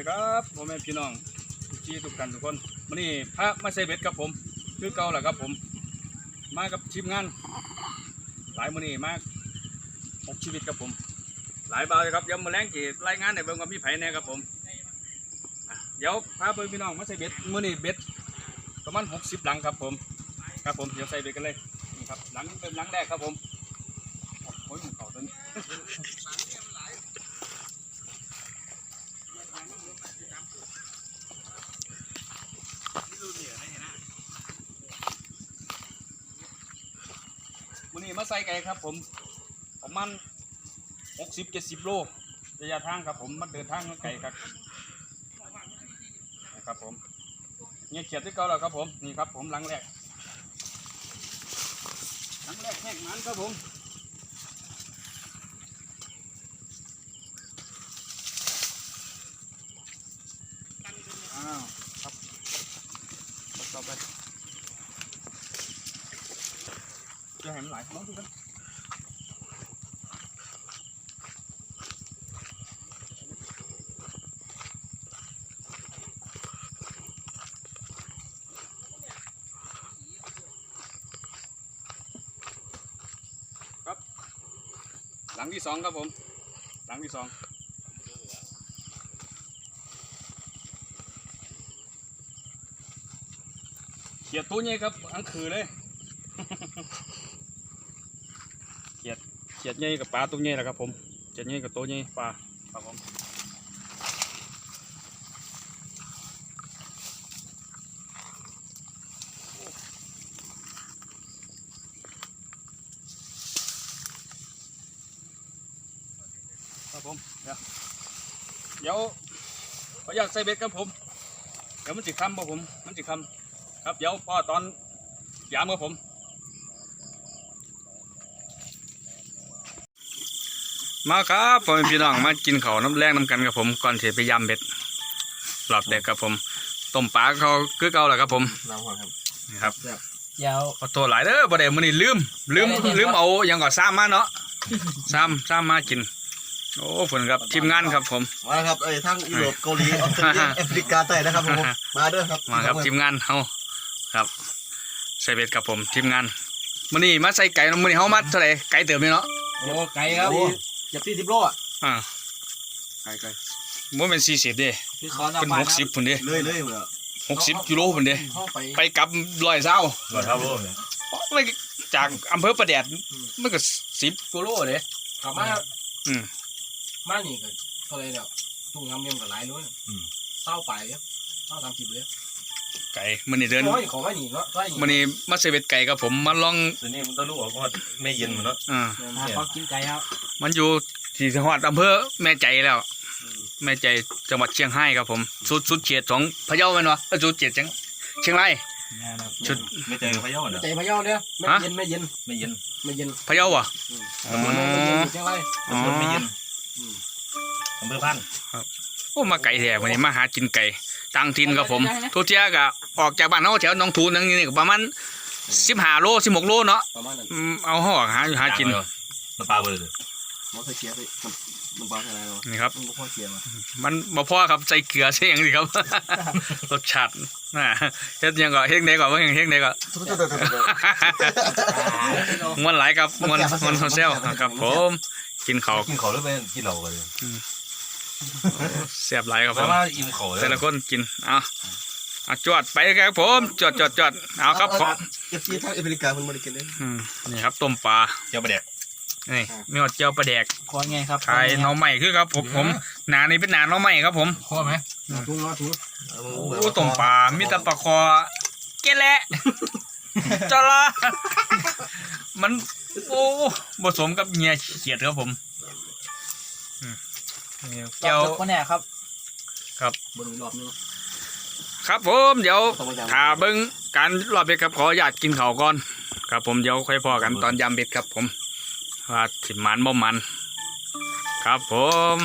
ดีครับพ่อแม่พี่น้องที่ทุกท่านทุกคนวันนี้พระมาใส่เบ็ดครับผม คือเก่าแหละครับผม มากับทีมงาน หลายมื้อนี้มากหกชีวิตครับผม หลายเบาเลยครับเดี๋ยวมาแรงกี่รายงานในเบิ่งว่ามีไผแน่ครับผมอะเดี๋ยวพาเบิ่งพี่น้องมาใส่เบ็ดมื้อนี้เบ็ดประมาณหกสิบหลังครับผม ครับผมเดี๋ยวใส่เบ็ดกันเลยนี่ครับหลังเป็นหลังแรกครับผมโอ้ยมันเก่าต้น วันนี้ มาใส่ไก่ครับ ผมประมาณหกสิบเจ็ดสิบโลระยะทางครับผมมันเดินทางไกลครับนะครับผมเนี่ยเขียดที่เก่าแล้วครับผมนี่ครับ ผมหลังแรกหลังแรกแห้งมันครับผมอ้าวครับต่อไป จะเห็นหลายน้องทุกท่านครับ หลังที่สองครับผม หลังที่สองเขียดตัวนี้ครับอังคือเลย เขียดเขียดใหญ่กับปลาตัวใหญ่แหละครับผมเขียดใหญ่กับตัวใหญ่ปลาครับผมครับผมเดี๋ยวเดี๋ยวขออยากใส่เบ็ดครับผม เดี๋ยวมันจิคำบ่ผม มันจิคำครับเดี๋ยวพ่อตอนยามครับผม มาครับพ่อแม่พี่น้องมากินข้าวน้ำแรงน้ำกันกับผมก่อนที่ไปยำเบ็ดหลอบเด็กครับผมต้มปลาเขาคือเก่าแหละครับผมน้ำหอมครับนี่ครับยาวขอโทษหลายเด้อบ่ได้มื้อนี้ลืม ลืมได้ได้ลืมเอาหยังก่อซ้ำมาเนาะซ้ำซ้ำมากิน โอ้ฝนครับทีมงานครับผมมาครับไอ้ทั้งยุโรปเกาหลีออสเตรเลียแอฟริกาใต้นะครับผมมาเด้อครับมาครับทีมงานเฮาครับใส่เบ็ดครับผมทีมงานมื้อนี้มาใส่ไก่เนาะมื้อนี้เฮามาเท่าไหร่ไก่เติมนี่เนาะโอ้ไกลครับ อย่าพี่สิบโลอะอ่าไกลไกลบ่แม่น40เด้คือขอเป็น60พุ่นเด้เลยเลยเหรอ60กิโลพุ่นเด้เข้าไปไปกลับร้อยเศร้าร้อยเท่าโลเนี่ยไม่จากอำเภอประแดดมันก็สิบกิโลเลยกลับมาอืมมานี่ก็เท่าไรแล้วทุ่งงามเมียมกับหลายนู้นเศร้าไปเลยเศร้าสามสิบเลยไก่มันนี่เดินโอ้ยของไม่หนีเนาะใช่มันนี่มาเซเว่นไก่กับผมมาลองตัวนี้มันต้องรู้ว่าไม่เย็นมันเนาะอ่าเขากินไก่ครับ มันอยู่ที่จังหวัดอำเภอแม่ใจแล้ว แม่ใจจังหวัดเชียงรายครับผมสุดสุดเฉียดของพะเยาแม่นวะเอ้ยสุดเฉียดเชียงเชียงราย ชุด ไม่เจอพะเยาเนาะใจพะเยาเนี่ยไม่ฮะเย็นไม่เย็นไม่เย็นไม่เย็นพะเยาอะอ๋อไม่เย็นอยู่เชียงรายอ๋อมันไม่เย็นอำเภอพันโอ้มาไก่แท้วันนี้มาหากินไก่ต่างถิ่นครับผมทุกเที่ยก็ออกจากบ้านเขาแถวหนองทูนนั่นนี่ก็ประมาณสิบห้าโลสิบหกโลเนาะประมาณนั้นอืมเอาห่อหาหากินน้ำปลาเบอร์เลย มอสเกียร์ไปมันปลาอะไรเนาะนี่ครับ มันก็พ่อเกียร์มามันบ่พอครับใส่เกลือใส่หยังสิครับ รสชาติน่ะเฮ็ดหยังก็เฮ็ดไหนก็ว่าหยังเฮ็ดไหนก็มันหลายครับมันมันเซลครับ ผม กินข้าวกินเขาหรือไม่กินเหล้ากันแซ่บหลายครับผแต่มว่าอิ่มเขาเลยแต่ละคนกินเอาเอาจวดไปครับผม จวดจวดจวดเอาครับขอเอฟซีทั้งอเมริกามันบริกินเลยอืมนี่ครับต้มปลาเจ้าประเด็ก นี่มีหอดเจียวปลาแดกขอไงครับขายหน่อใหม่คือครับ ผมผมหนานี่เป็นหนาหน่อใหม่ครับผมขอไหมถุงเนาะถุงโอ้ต้มปลามีแต่ปลาคอเกละจระมันโอ้ผสมกับเงียเขียดครับผมอืมนี่เจียวคนแน่ครับ ครับบนรอบนึงครับผมเดี๋ยวต้องมาจำถ้าเบิ้งการรอบเบ็ดครับขออยากกินข้าวก่อน ครับผมเดี๋ยวค่อยพอกันตอนยำเบ็ดครับผม ว่าสิมันบ่มัน ครับผม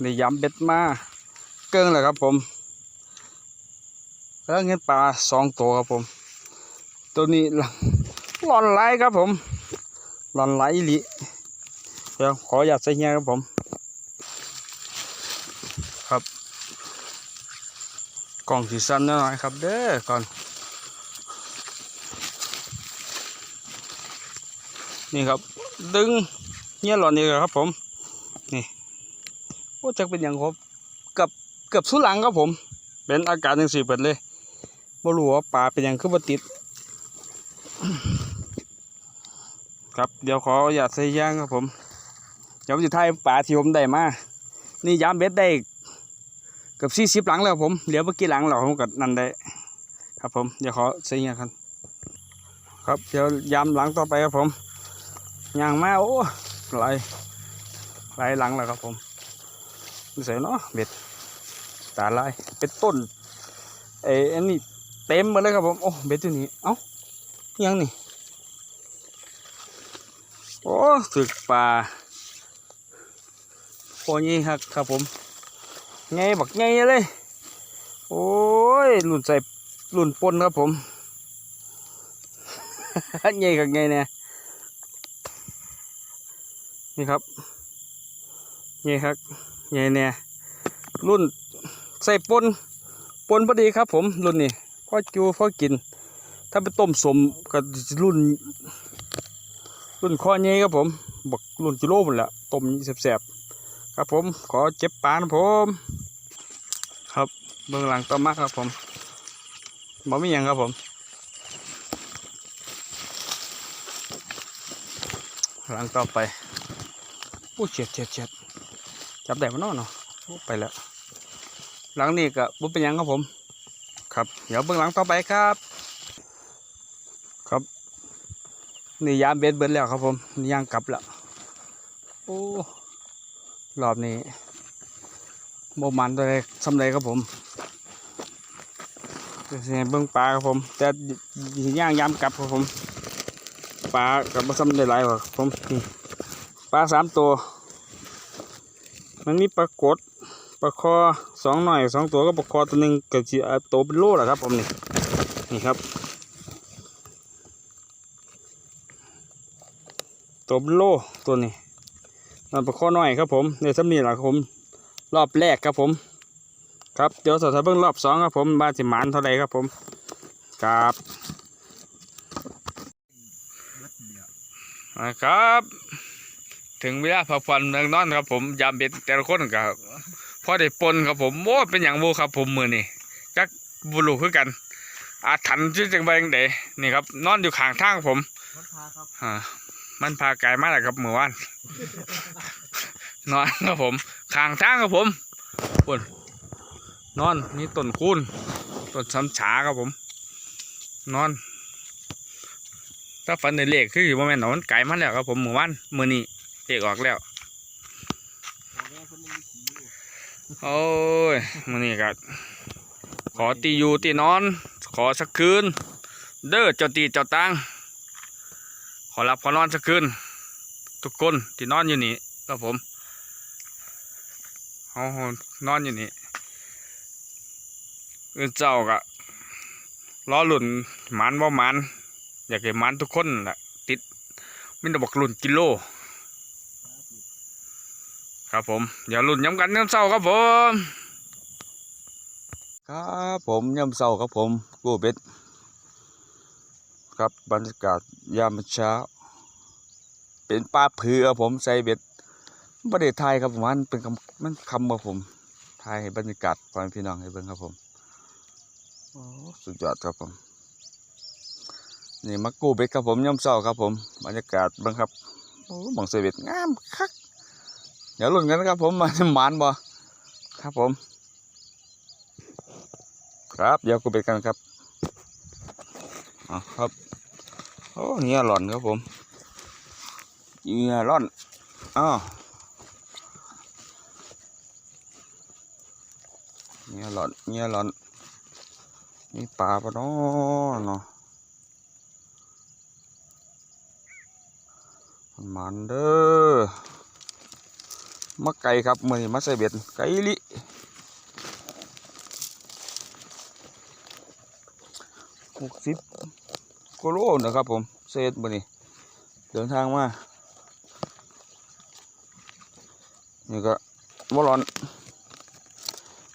ได้ย้ำเบ็ดมาเกิ้งเลยครับผม แล้วเงินปลาสองตัวครับผม ตัวนี้หลอนไหลครับผมหลอนไหลลิเดี๋ยวขออยากใส่เงี้ยครับผม ครับกล่องสีสันหน่อยครับเด้อก่อน นี่ครับ ดึงเงี้ยหลอนนี่ครับผม นี่โอ้จักเป็นอย่างครับเกับเกือบสุดหลังครับผม เป็นอากาศยังสีเปิดเลยบ่รู้ว่าปลาเป็นอย่างคือบ่ติด ครับเดี๋ยวขออย่าใส่ย่างครับผมเดี๋ยวผมจะถ่ายปลาที่ผมได้มา นี่ยามเบ็ดได้เกือบสี่สิบหลังแล้วผมเหลือเมื่อกี้หลังเราผมก็นั่นได้ครับผมเดี๋ยวขอใส่ย่างกันครับเดี๋ยวยามหลังต่อไปครับผม ย่างมาโอ้ไหลายหลายหลังแล้วครับผมดูใส่เนาะเบ็ดตาลายเป็นต้นเอ้อันนี้เต็มหมดเลยครับผมโอ้เบ็ดตัวนี้เอ้ายังนี่โอ้สึกปลาโอ้ยครับครับผมไงบักไงเลยโอ้ยหลุนใส่หลุนปนครับผม ไงกับไงเนี่ย นี่ครับไงครับไงเนี่ยรุ่นใส่ปนปนพอดีครับ ผมรุ่นนี้พอจูพอกิน ถ้าไปต้มสมก็รุ่น รุ่นคอเงี้ครับผมบักรุ่นกิโลหมดละต้มแสบๆครับผมขอเจ็บปานผม ครับเบื้องหลังต่อมาครับผมบ่มีหยังครับผมหลังต่อไป โอ้เฉียดเฉียดเฉียดจับได้มาเนาะเนาะไปแล้ว หลังนี้ก็บ่เป็นยังครับผม ครับ เดี๋ยวเบื้องหลังต่อไปครับ ครับ นี่ยามเบ็ดเบิดแล้วครับผมนี่ย่างกลับแล้วโอ้รอบนี้โมมันตัวใดสำเร็จครับผมเสียงเบิ้งปลาครับผม แต่ย่างยามกลับครับผมปลากับผสมได้หลายกว่าครับผมนี่ ปลาสามตัว มันมีปลากดปลาคอสองหน่อยสองตัวก็ปลาคอตัวหนึ่งกับจีโตวเป็นโลแหละครับผมนี่นี่ครับตัวเบลโลตัวนี้มันป็นข้อน้อยครับผมในสำนีแหละครับผมรอบแรกครับผมครับเดี๋ยวสอดเบิ้งรอบสองครับผมบาสิมานเท่าไรครับผมครับนะครับ ถึงเวลาพักผ่อนเมืองนอนครับ ผมยามเบ็ดแต่ละคนกับพอได้ปนครับผมโอ้เป็นอย่างโมครับ ผมมือนี่จักบุรุษคือกัน อาถรรพ์ชื่อจังใบจังเดนี่ครับ นอนอยู่ข้างทางผมมันพาครับอ่ามันพาไกลมากเลยครับเมื่อวานนอนครับผมข้างทางครับผมปนนอนมีต้นคูนต้นซ้ำฉาครับผม นอน ถ้าฝันในเลขคือว่าแม่นเอามันไกลมาแล้วครับผมเมื่อวานมื่อนี้ เลขออกแล้วพ่อแม่คนนึงขี่อยู่โอ้ยมื่อนี้ก็ขอตีอยู่ตีนอน ขอสักคืน เด้อเจ้าตีเจ้าตังขอรับขอนอนสักคืน ทุกคนที่นอนอยู่นี่ครับผมเอานอนอยู่นี่เออเจ้าก็รอหลุนมันบ่หมันอยากให้มันทุกคนแหละติดมินตบอกหลุนกิโล ครับผมเดี๋ยวหลุ่นย้ำกันย้ำเศร้าครับผม ครับผมย้ำเศร้าครับผมกูเป็ดครับบรรยากาศยามเช้า เป็นป้าผือครับผมใส่เบ็ดประเทศไทยครับผมมันเป็นคำมันคำครับผมถ่ายให้บรรยากาศความพี่น้องให้เบิ่งครับผมโอ้สุดยอดครับผมนี่มากู้เบ็ดครับผมย่ำเศร้าครับผมบรรยากาศเบิ่งครับโอ้บังใส่เบ็ดงามคัก เดี๋ยวลุ้นกันครับผมมาหมานบ่ครับผม ครับเดี๋ยวกู้เบ็ดกันครับอ๋อครับโอ้เงี้ยหล่อนครับผมเงี้ยหล่อนอ้าวเงี้ยหล่อนเงี้ยหล่อนมีปลาปะเนาะเนาะมันเด้อ มาไก่ครับมือนี้มาใส่เบ็ดไก่ลิหกสิบกิโลนะครับผมเซตมือนี่เดินทางมานี่ก็บอลอน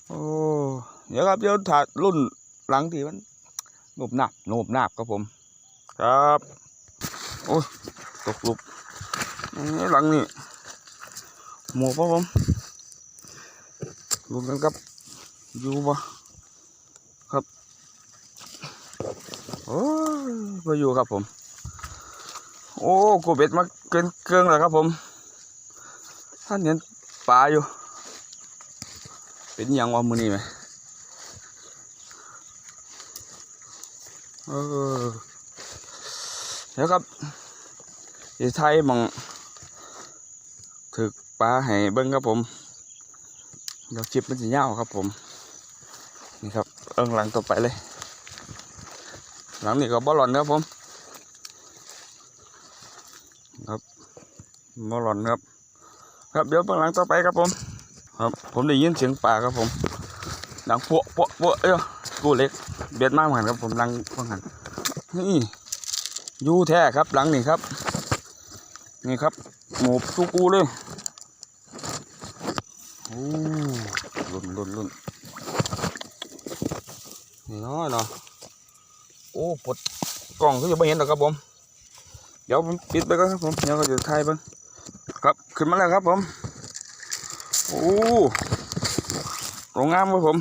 โอ้เดี๋ยวครับเดี๋ยวถ่ายรุ่นหลังทีมันโนบหนาบโนบหนาบครับผม ครับ โอ้ยตกลุกหลังนี่ หมูครับผมลุนกันครับอยู่บ่ครับโอ้ยมาอยู่ครับผม โอ้กูเบ็ดมาเกินเกินแล้วครับผมท่านเห็นปลาอยู่ เป็นยังวะมือนี่ไหมเออเดี๋ยวครับที่ไทยมองถึก ปลาให้เบิ้งครับผมเดี๋ยวจิบมันจะยาวครับผมนี่ครับเอิงหลังต่อไปเลย หลังนี้ก็บอลลอนครับผมครับบอลลอนครับ ครับเดี๋ยวเบื้องหลังต่อไปครับผม ครับผมได้ยินเสียงป่าครับผมดังปวะปวะปวะเอ้ยกูเล็กเบียดมากเหมือนกันครับผมดังฟังหันนี่ยูแท้ครับหลังนี่ครับ นี่ครับหมูตูกูเลย โอ้ลุ่นลุ่นลุ่นนี่น้อยเนาะโอ้ปวดกล่องก็จะไม่เห็นหรอกครับผม เดี๋ยวผมปิดไปก่อนครับผมเดี๋ยวก็จะถ่ายบ้างครับขึ้นมาแล้วครับผม โอ้โรงงามครับผม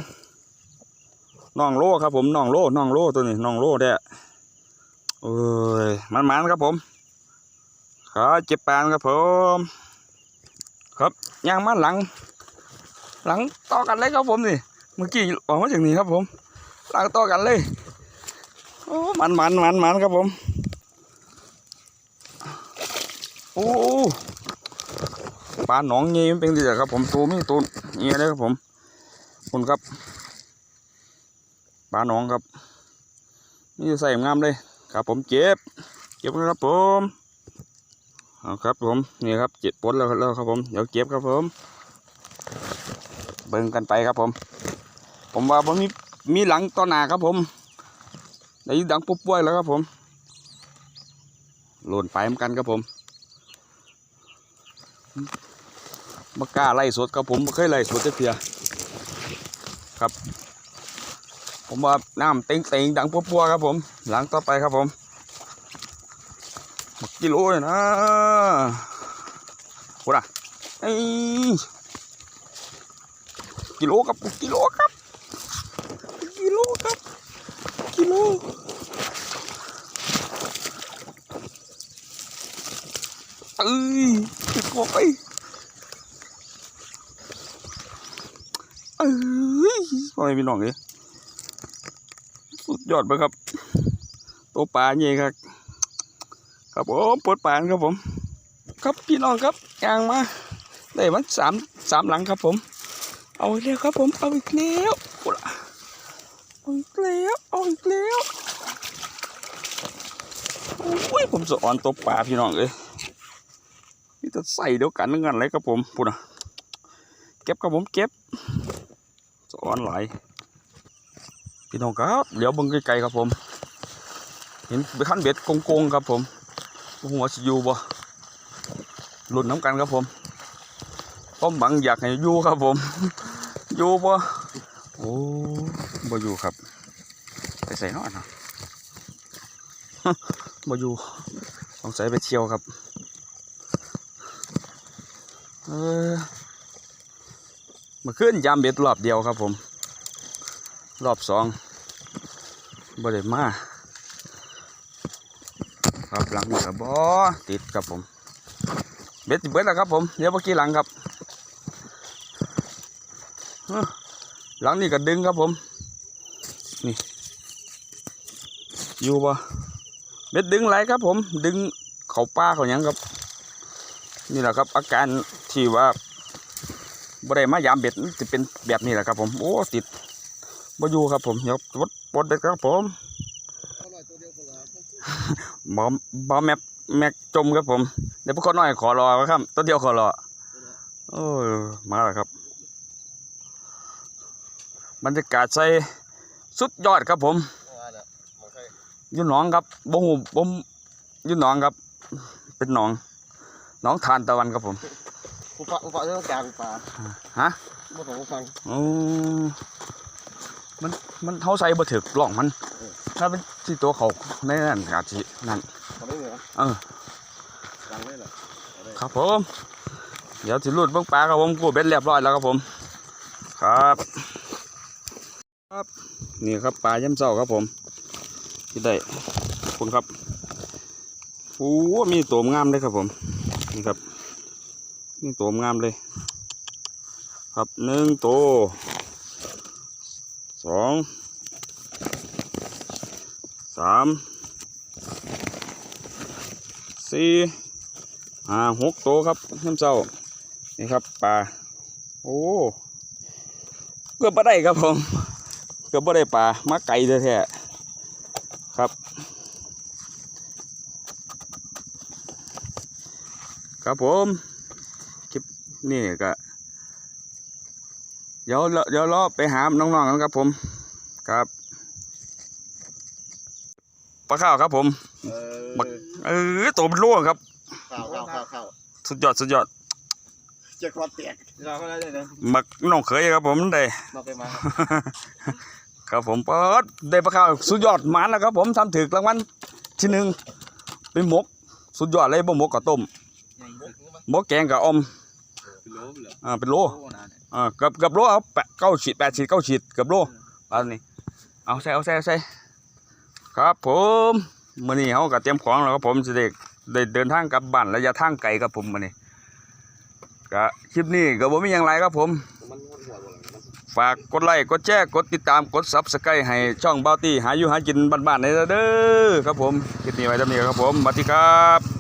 น่องโลครับผมน่องโลน่องโลตัวนี้น่องโลแด้เอ้ยมันมันๆครับผมขาเจ็บปานครับผม ครับย่างมาหลัง หลังต่อกันเลยครับผมนี่ เมื่อกี้ออกมาจากนี้ครับผมหลังต่อกันเลยโอ้มันมันมันมันครับผมโอ้ปลาหนองเงี้ยมันเป็นดีครับผมตัวมีตัวเงี้ยเลยครับผมคุณครับปลาหนองครับนี่ใส่งามเลยครับผมเก็บเก็บนะครับผมเอาครับผมนี่ครับเจ็ดปนแล้วแล้วครับผมเดี๋ยวเก็บครับผม เบิ่งกันไปครับผม ผมว่าผมมีมีหลังต่อหนาครับผมได้ยินดังปุ๊บป่วยแล้วครับผมหล่นไปเหมือนกันครับผมมากล้าไล่สดครับผมเคยไล่สดจะเพียครับ ผมว่าน้ำเต็งเต็งดังปุ๊บปัวๆครับผม หลังต่อไปครับผมกิโลเลยนะโหนะไอ้ย กิโลครับกิโลครับกิโลครับกิโลเอ้ยติดบอกไปเอ้ยพ่อแม่พี่น้องเอ้ยสุดยอดไปครับ ตัวปลาเนี่ยครับ ครับผมปวดปานครับผม ครับพี่น้องครับยางมาได้มันสามสามหลังครับผม เอาอีกแล้วครับผม เอาอีกแล้วเอาอีกแล้วเอาอีกแล้วโอ้ยผมสอนตัวปลาพี่น้องเอ้ยนี่จะใส่เดียวกันนึงกันเลยครับผมพูดนะเก็บครับผมเก็บสอนหลพี่น้องครับเดี๋ยวเบิ่งไกลๆครับผม เห็นขั้นเบ็ดโกงๆครับผมหัวสิอยู่บ่หลุดน้ำกันครับผมป้อมบังอยากให้ยู่ครับผม อยู่บ่โอ้บ่อยู่ครับ ไปใส่นอนเนาะบ่อยู่ต้องใส่ไปเที่ยวครับ เออมาขึ้นยามเบ็ดรอบเดียวครับผม รอบสองบ่ได้มาครับหลังนี่ครับบ่ติดครับผม เบ็ดสิเบิดแล้วครับผมเดี๋ยวเมื่อกี้หลังครับเอ้อ หลังนี่ก็ดึงครับผม นี่ อยู่บ่เบ็ดดึงไหลครับผม ดึงเขาป้าเขาหยังครับ นี่แหละครับ อาการที่ว่าบ่ได้มายามเบ็ดจะเป็นแบบนี้แหละครับผม โอ้ติดบ่อยู่ครับผมเดี๋ยวปลดปลดเด็ดครับผมบ่บ่แมปแม็กจมครับผม เดี๋ยวพวกเขาน้อยขอรอครับ ตัวเดียวขอรอ โอ้มาแล้วครับ บรรยากาศใส่สุดยอดครับผมอยู่หนองครับบ่หูบ่อยู่หนองครับ เป็นหนองหนองทานตะวันครับผมอุปะอุปะเรื่องกลางปลาฮะบ่ของฟังโอ้มันมันเฮาใส่บ่ถึกล่องมัน ถ้าเป็นที่ตัวเขาในนั่นอาจสินั่นทำไม่เหมือนเออดังเลยเหรอครับผม เดี๋ยวสิรูดเบิ่งปลาครับผมกูเบ็ดเรียบร้อยแล้วครับผม ครับครับ นี่ครับปลาย่ำเจ้าครับผมที่ได้คุณครับโอ้มีตัวงามเลยครับผมนี่ครับนี่ตัวงามเลย ครับหนึ่งตัวสองสามสี่ห้าหกตัวครับย่ำเจ้านี่ครับปลาโอ้เกือบไ่ได้ครับผม กือบไ่ได้ปลามาไก่แท้ๆครับ ครับผมคลิปนี่ก็เดี๋ยวเดี๋ยวรอไปหาน้องๆกันครับผมครับปลาข้าวครับผมเออบักเออตัวเป็นร่วงครับข้าวข้าวข้าวข้าวสุดยอดสุดยอดจะควัดแตกเราก็ได้เลยนะมักน้องเขยครับผมได้มาไปมา ครับผมเปิดได้ปลาขาวสุดยอดหมานแล้วครับผมทำถึกรางวัลที่หนึ่งเป็นหมก สุดยอดเลยบ่หมกกับต้มหมกแกงกับอมอ่าเป็นโลอ่าเกับเกับโลเอาแปดเก้าฉีดแปดฉีดเก้าฉีดเกับโลอันนี้เอาใส่เอาใส่เอาใส่ครับผมมื้อนี้เฮาก็เตรียมของแล้วครับผมสิได้ได้เดินทางกลับบ้านระยะทางไกลครับผมมื้อนี้ก็คลิปนี้ก็บ่มีหยังไรครับผม ฝากกดไลค์กดแชร์กดติดตามกดซับสไครต์ให้ช่องเบาตี้หาอยู่หากินบ้านๆในเด้อครับผมคลิปนี้ไว้เท่านี้ครับผมสวัสดีครับ